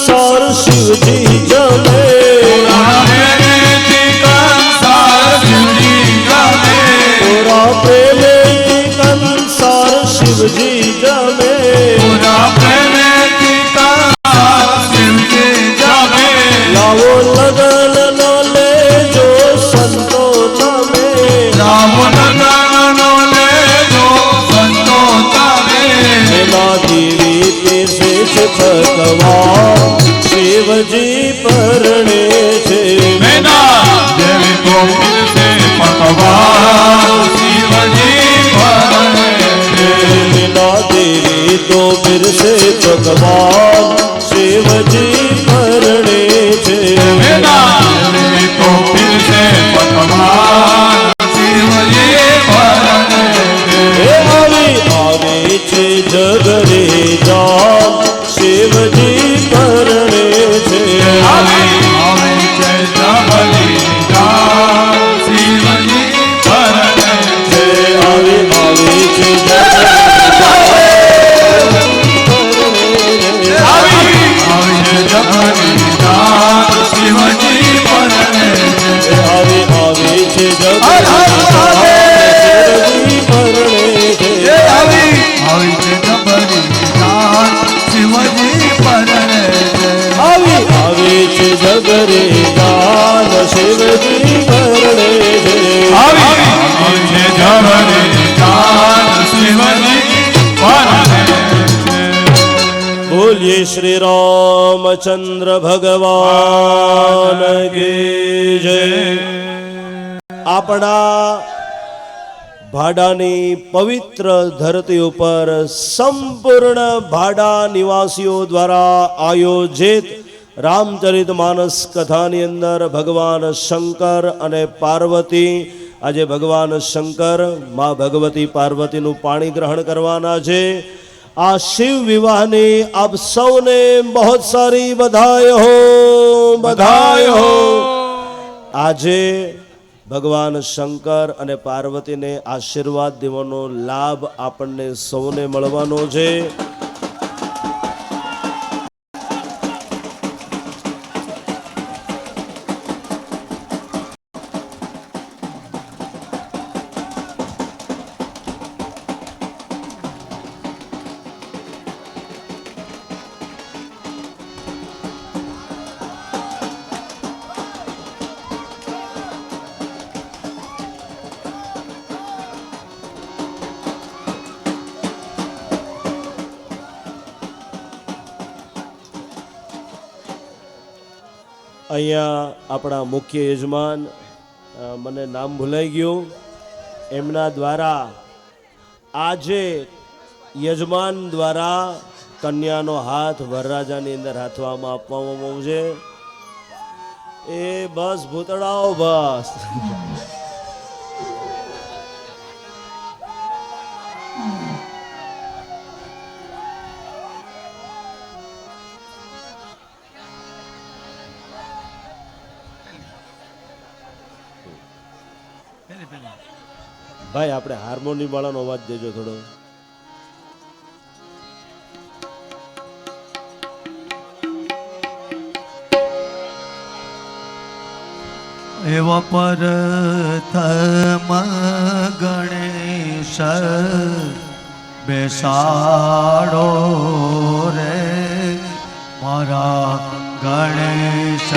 સંસાર શિવજી જમે તલવાર શિવજી પરણે છે. જેવી કોમલ છે પતવાર શિવજી પરણે છે. લીલા દેવી તો બિરસે ભગવાન શ્રી રામચંદ્ર ભગવાન આપણા ભાડાની પવિત્ર ધરતી ઉપર સંપૂર્ણ ભાડા નિવાસીઓ દ્વારા આયોજિત રામચરિત માનસ કથાની અંદર ભગવાન શંકર અને પાર્વતી આજે ભગવાન શંકર મા ભગવતી પાર્વતીનું પાણી ગ્રહણ કરવાના છે આ શિવ વિવાહની આપ સૌને બહુ સારી બધાય હો બધાય હો. આજે ભગવાન શંકર અને પાર્વતીને આશીર્વાદ દેવાનો લાભ આપણને સૌને મળવાનો છે. અહીંયા આપણા મુખ્ય યજમાન મને નામ ભૂલાઈ ગયું. એમના દ્વારા આજે યજમાન દ્વારા કન્યાનો હાથ વરરાજાની અંદર હાથવામાં આપવામાં આવશે. એ બસ ભૂતળાઓ બસ. ભાઈ આપણે હાર્મોનિયમ વાળાનો અવાજ દેજો થોડો. એવા પ્રથમ ગણેશ બેસાડો રે મારા ગણેશ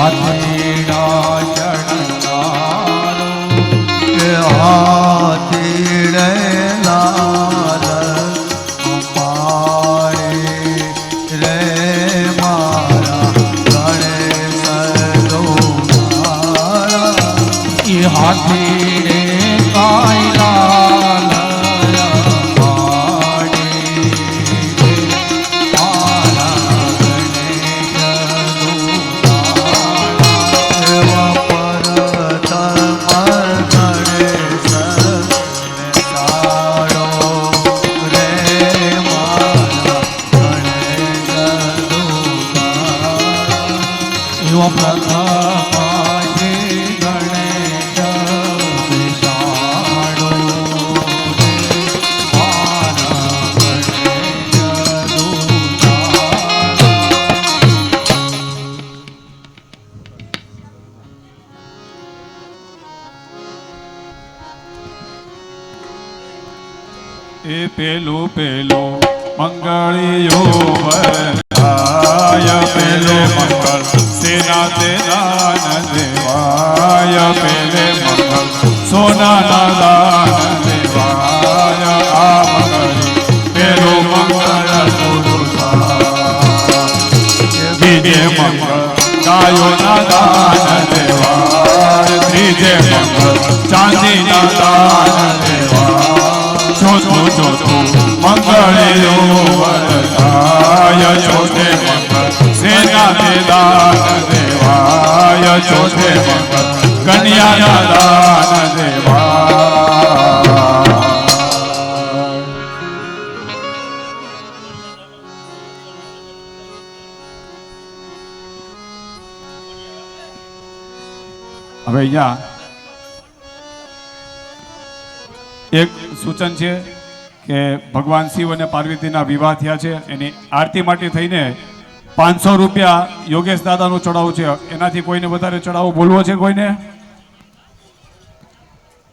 હાથીડા મંગળ દાન દેવાય ચોથું ચોથું મંગળેયો વરદાય ચોથે મંગળ સેના તે દાન દેવાય ચોથે મંગળ કન્યા દાન દેવાય હવે અહીંયા એક સૂચન છે કે ભગવાન શિવ અને પાર્વતીના વિવાહ થયા છે. એની આરતી માટે થઈને પાંચસો રૂપિયા યોગેશ દાદાનું ચડાવું છે. એનાથી કોઈને વધારે ચડાવો બોલવો છે કોઈને?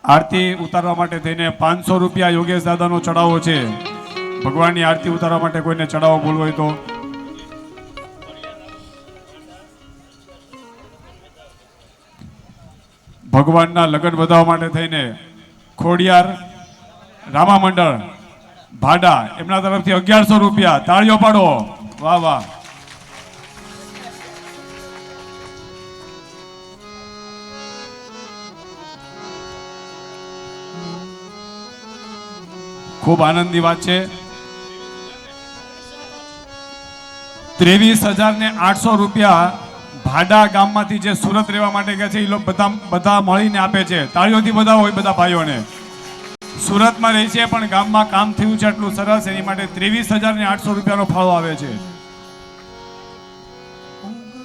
આરતી ઉતારવા માટે થઈને પાંચસો રૂપિયા યોગેશ દાદાનો ચડાવો છે. ભગવાનની આરતી ઉતારવા માટે કોઈને ચડાવો બોલવો હોય તો. ભગવાનના લગ્ન વધાવવા માટે થઈને ખોડિયાર રામા મંડળ, ભાડા, એમના તરફથી અગિયારસો રૂપિયા. તાળીઓ પાડો. વાહ વાહ. ખૂબ આનંદની વાત છે. ત્રેવીસ હજાર ને આઠસો રૂપિયા ભાડા ગામમાંથી જે સુરત રહેવા માટે ગયા છે, એ લોકો બધા બધા મળીને આપે છે. તાળીઓથી બધા હોય બધા ભાઈઓને. સુરતમાં રહે છે, પણ ગામમાં કામ થયું છે એટલું સરસ. એની માટે ત્રેવીસ હજાર ને આઠસો રૂપિયાનો ફાળો આવે છે.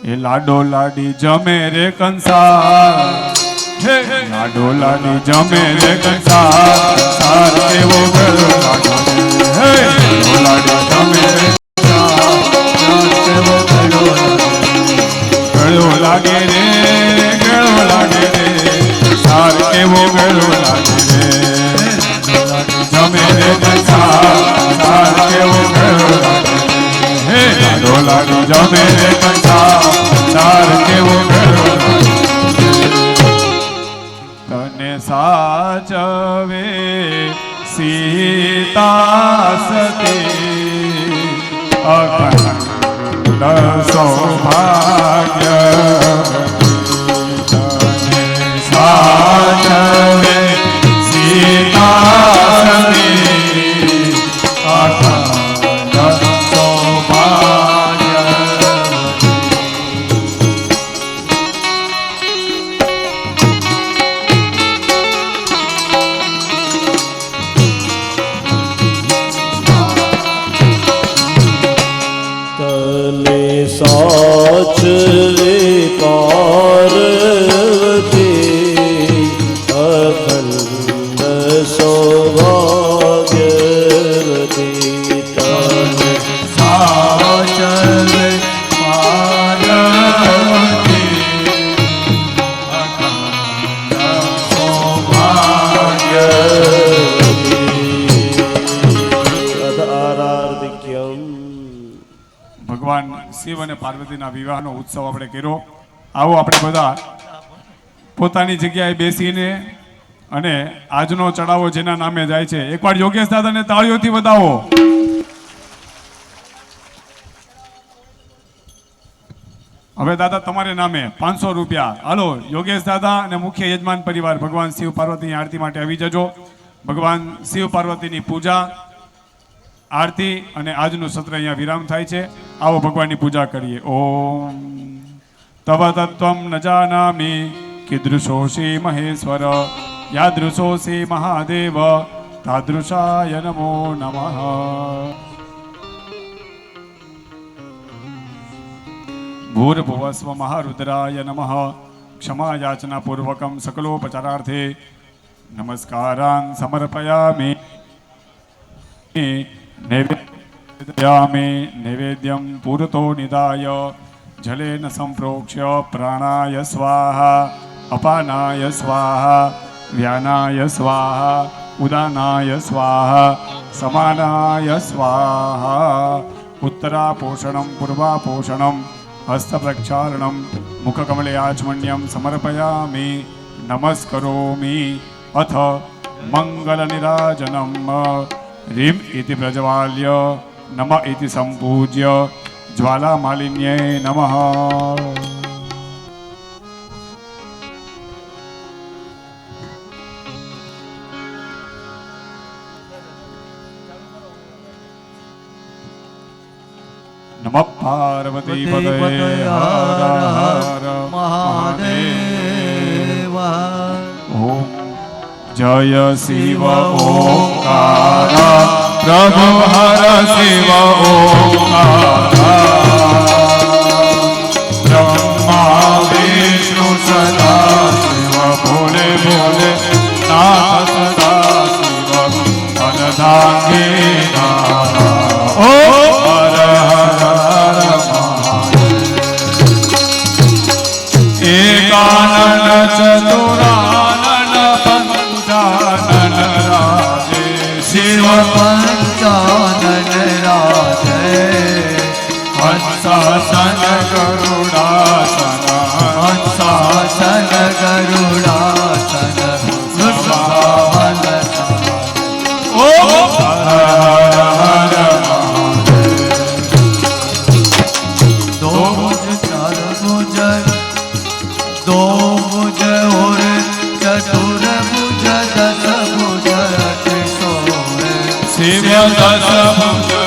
એ લાડો લાડી જમે રે હે. લાડો લાડી જમે રે કંસા સાર એવો ગળો લાડો જમે રે લાગે રે, ગળો લાગે રે. સાર કેવો ગળો લાગે રે. જમે રે કંસાર સાર કેવો તને સાચવે સીતા સતી અખંડ સૌભાગ્ય પાર્વતીના વિવાહનો ઉત્સવ આપણે કર્યો. આવો આપણે બધા પોતાની જગ્યાએ બેસીને અને આજનો ચડાવો જેના નામે જાય છે. એકવાર યોગેશ દાદાને તાળીઓથી બતાવો હવે દાદા, તમારે નામે પાંચસો રૂપિયા. હાલો, યોગેશ દાદા અને મુખ્ય યજમાન પરિવાર, ભગવાન શિવ પાર્વતીની આરતી માટે આવી જજો. ભગવાન શિવ પાર્વતીની પૂજા આરતી અને આજનું સત્ર અહીંયા વિરામ થાય છે. આવો ભગવાનની પૂજા કરીએ. ઓમ તવ તત્વમ ન જાનામિ કીદૃશોષી મહેશ્વર યાદૃશોષી મહાદેવ, તાદૃશાય નમો નમઃ. ભૂર્ભુવસ્વ મહારુદ્રાય નમઃ. ક્ષમા યાચના પૂર્વકમ સકલોપચારાર્થે નમસ્કારાન સમર્પયામિ. નૈવેદ્યામિ નૈવેદ્યમ પૂરતો નિદાય જલેન સંપ્રોક્ષ્ય પ્રાણાય સ્વાહા અપાનાય સ્વાહા વ્યાનાય સ્વાહા ઉદાનાય સ્વાહા સમાનાય સ્વાહા ઉત્તરાપોષણમ પૂર્વાપોષણમ હસ્તપ્રક્ષાલનમ મુખકમલે આચમન્યમ સમર્પયામિ નમસ્કરોમિ અથ મંગલનિરાજનમ રીમ ઇતિ પ્રજ્વાલ્ય નમ ઇતિ સંપૂજ્ય જ્વાલામાલિન્યે નમઃ. નમ પાર્વતી પદે હર હર મહાદેવ. જય શિવ ઓકાર પ્રભુ હર શિવ ઓંકાર चतुर मुझ दस मुझ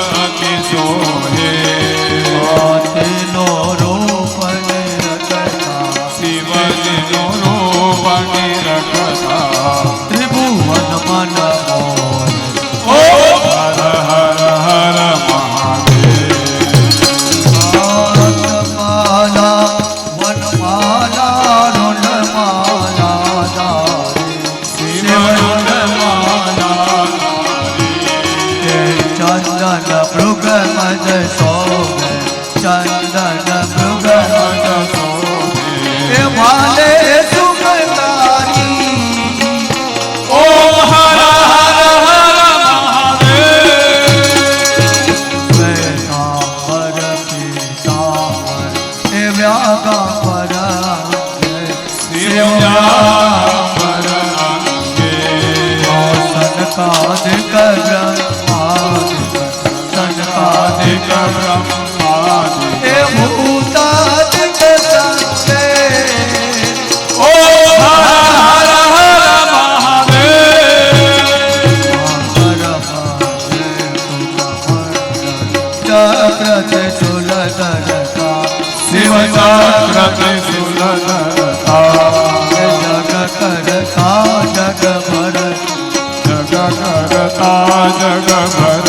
કરતા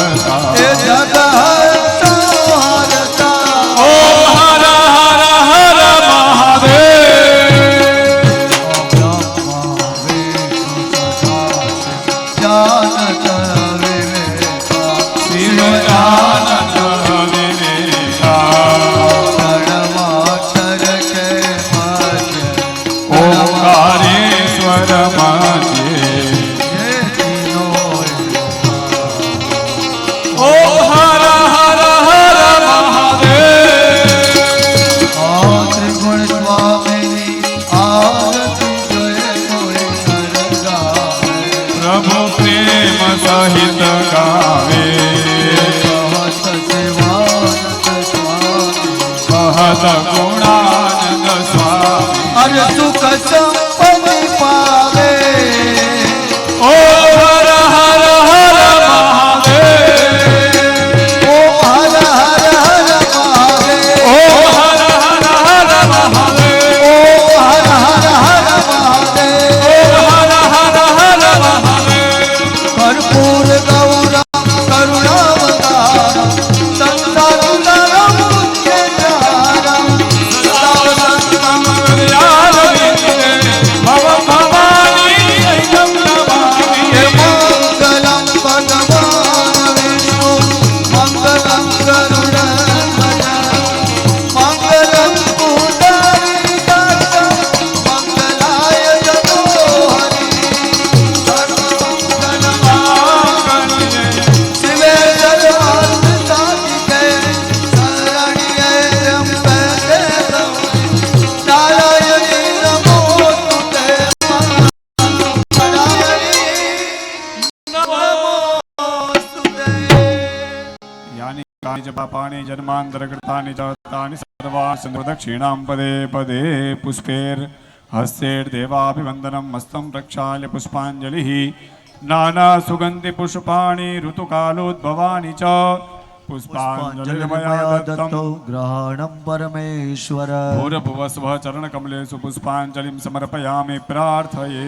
no, no. च पापानि जन्मान्तरकृतानि च तानि सर्वाणि दक्षिणां पदे पदे पुष्पैर्हस्तेर्देवाभिवन्दनं मस्तं प्रक्षाल्य पुष्पाञ्जलिः नानासुगन्धिपुष्पाणि ऋतुकालोद्भवानि च पुष्पाञ्जलिर्मया दत्तं ग्रहणं परमेश्वर भूर्भुवस्वः चरणकमलेषु पुष्पाञ्जलिं समर्पयामि प्रार्थये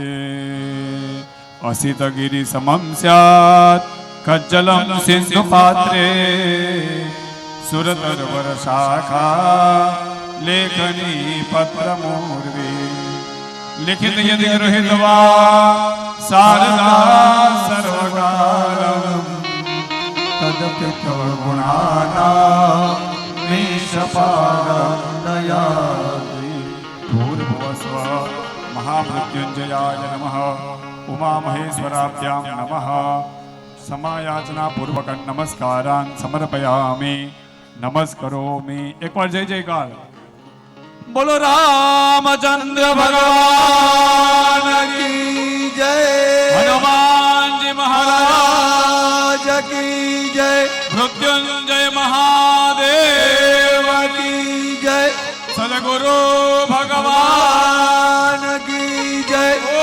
असितगिरिसमं स्यात् कज्जलं सिन्धुपात्रे सुरतर्वरशाखा लेखनी पत्रमूर्वे लिखित यदि गृहीत वा शारदा सर्वकालम् तदपितृगुणानामीशपारन्दयाति भूर्भुवस्व महामृत्युञ्जयाय नमः उमामहेश्वराभ्यां नमः समायाचनापूर्वकं नमस्कारान् समर्पयामि નમસ્કરોમી એકવાર જય જયકાર. બોલો રામચંદ્ર ભગવાન કી જય. હનુમાનજી મહારાજ કી જય. મૃત્યુંજય મહાદેવ કી જય. સદગુરુ ભગવાન કી જય. ઓ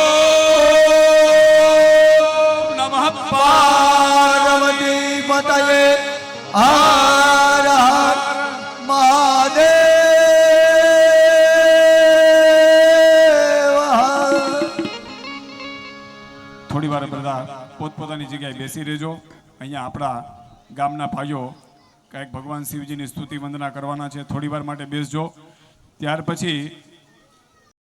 નમઃ પાર્વતી પતયે. આ પોતપોતાની જગ્યાએ બેસી રહેજો. અહીંયા આપણા ગામના ભાઈઓ કાંઈક ભગવાન શિવજીની સ્તુતિ વંદના કરવાના છે. થોડી વાર માટે બેસજો. ત્યાર પછી